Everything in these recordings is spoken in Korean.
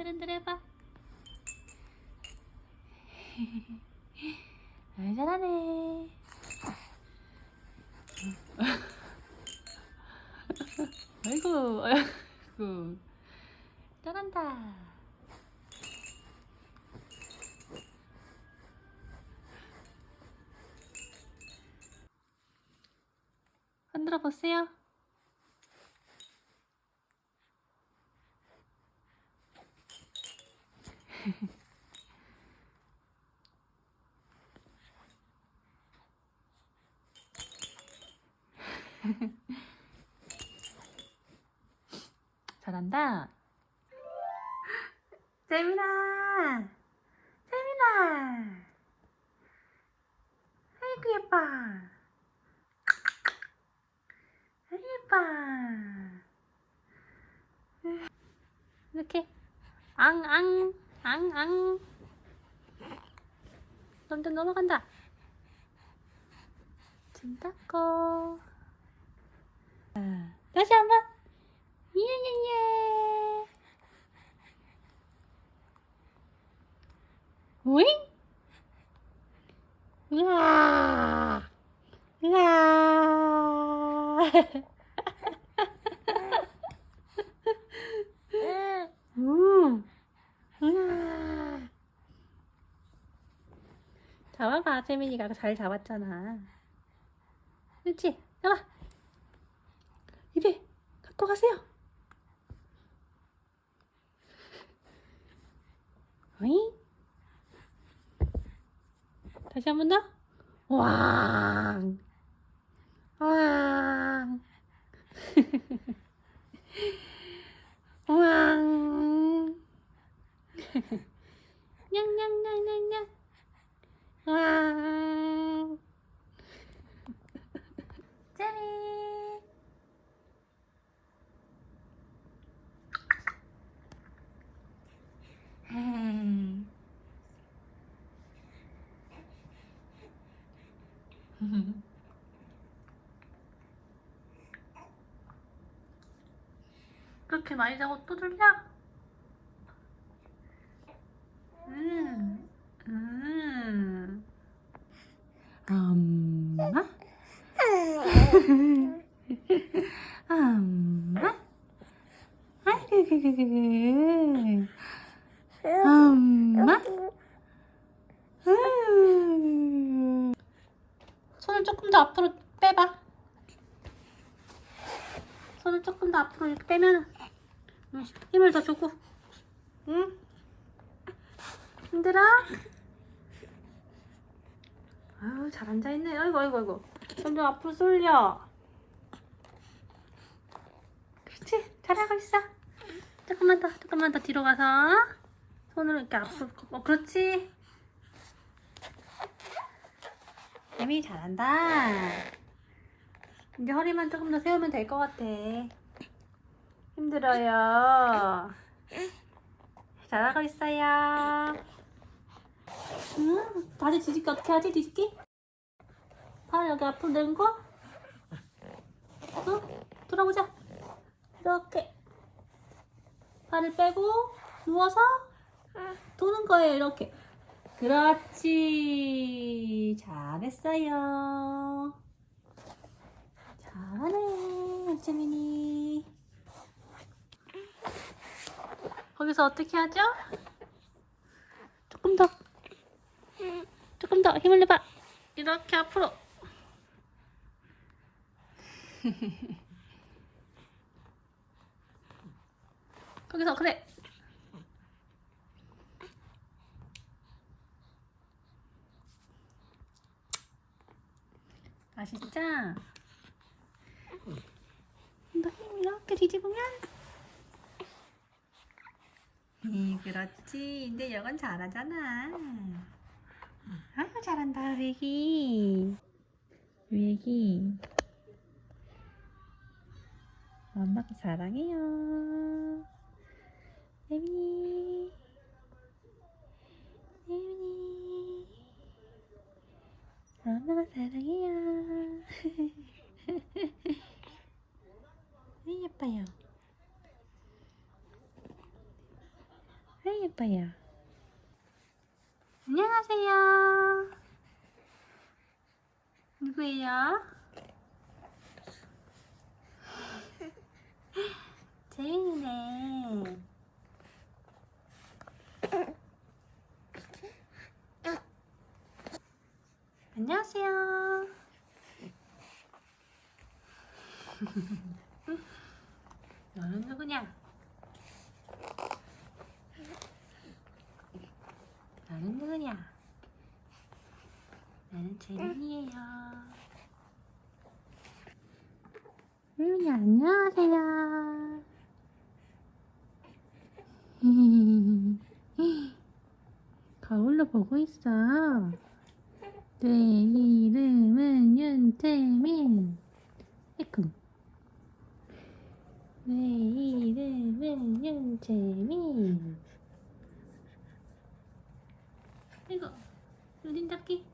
흔들흔들 해봐. 아, 잘하네. 아이고, 아이고. 잘한다. 흔들어 보세요. 잘한다. 재민아, 재민아. 아이고 예뻐. 아이고 예뻐. 이렇게 앙앙 앙앙. 점점 넘어간다. 침 닦고. 자, 다시 한번. 예예예. 오잉? 으아. 으아. 음. 으아. 잡아봐, 재민이가 잘 잡았잖아. 그렇지? 잡아. 입에 갖고 가세요. 어이? 다시 한 번 더. 왕. 왕. 왕. 냥냥냥냥냥. 왕. 재미. 헤이. 그렇게 많이 자고 또 졸냐? 음, 음. 엄마? 엄마? 아이고, 엄마? 음. 손을 조금 더 앞으로 빼봐. 손을 조금 더 앞으로 이렇게 빼면 응, 힘을 더 주고. 응? 힘들어? 아유, 잘 앉아있네. 아이고, 아이고, 아이고. 점점 앞으로 쏠려. 그렇지. 잘하고 있어. 조금만 더, 조금만 더 뒤로 가서. 손으로 이렇게 앞으로. 어, 그렇지. 애미 잘한다. 이제 허리만 조금 더 세우면 될 것 같아. 힘들어요. 잘하고 있어요. 응? 다리 뒤집기 어떻게 하지? 뒤집기? 발 여기 내는 거? 응? 돌아보자. 이렇게. 발을 빼고 누워서 도는 거예요. 이렇게. 그렇지. 잘했어요. 잘하네, 박재민이. 거기서 어떻게 하죠? 조금 더. 조금 더 힘을 내봐. 이렇게 앞으로. 거기서 그래. 맛있죠? 너 이렇게 뒤집으면 이 그렇지. 이제 이건 잘하잖아. 아유 잘한다 우리 애기. 엄마가 사랑해요. 예민이. 예민이. 엄마가 사랑해요. 왜 예뻐요? 아빠야. 안녕하세요. 누구예요? 재민이네. 안녕하세요. 너는 누구냐? 너는 누구냐? 나는 재민이에요. 재민이 안녕하세요. 거울로 보고 있어. 내 이름은 윤태민. 에쿠. 내 이름은 윤재민. 이거 눈 닦기.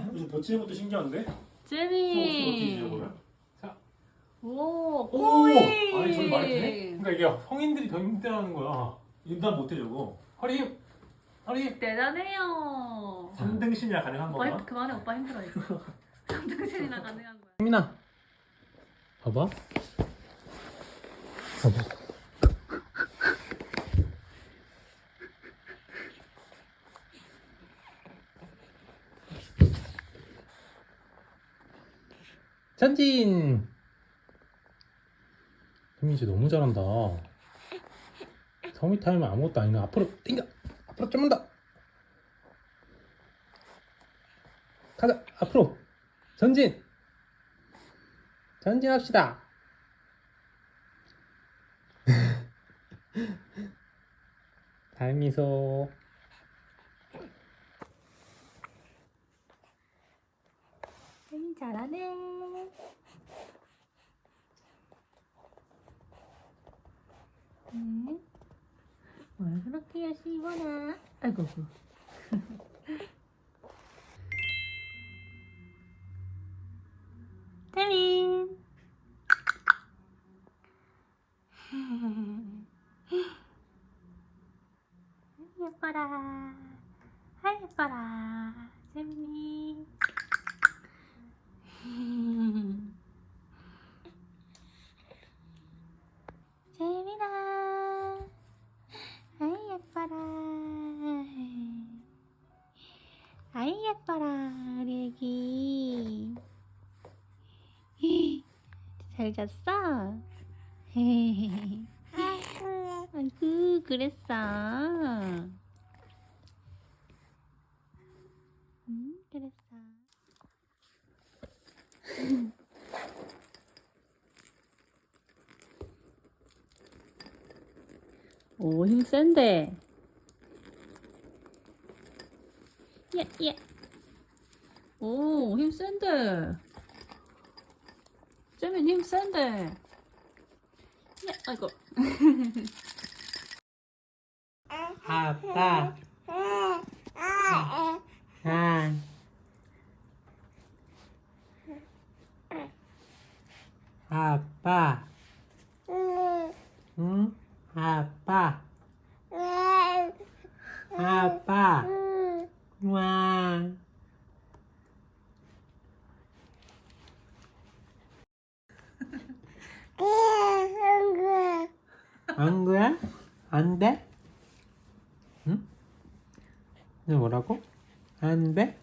무슨 덧치는 것도 신기한데? 자, 오, 오! 꼬리. 아니 저기 말이 되네? 그러니까 이게 성인들이 더 힘들어하는 거야. 난 못해 저거. 허리 힘, 허리 힘. 대단해요. 3등신이야 가능한 오빠 힘, 건가? 그만해 오빠 힘들어 이거. 삼등신이나 가능한 거야. 민아, 봐봐. 봐봐. 전진. 씨 너무 잘한다. 서미 타임은 아무것도 아니네. 앞으로 땡겨. 앞으로 좀만 더. 가자. 앞으로. 전진. 전진합시다. 달미소. 잘하네. 네. 뭘 그렇게 열심히 보나? 아이고. 태민. 예뻐라. 아 예뻐라. 재민이. 재민아. 아이 예뻐라. 아이 예뻐라 우리 애기. 잘 잤어? 아이고 그랬어. 응 그랬어. 오, 힘 센데. 예, 예. 오, 힘 센데. 쟤민 힘 센데. 야, 아이고. 아빠. 아. 아 빠. 응? 아빠. 아빠. 와. 안 거야? 안 돼? 응? 너 뭐라고? 안 돼?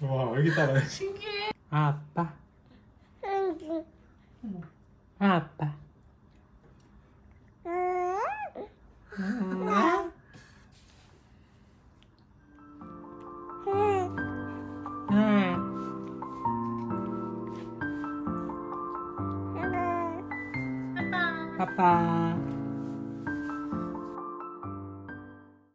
와 여기 따라 신기해. 아빠. 아빠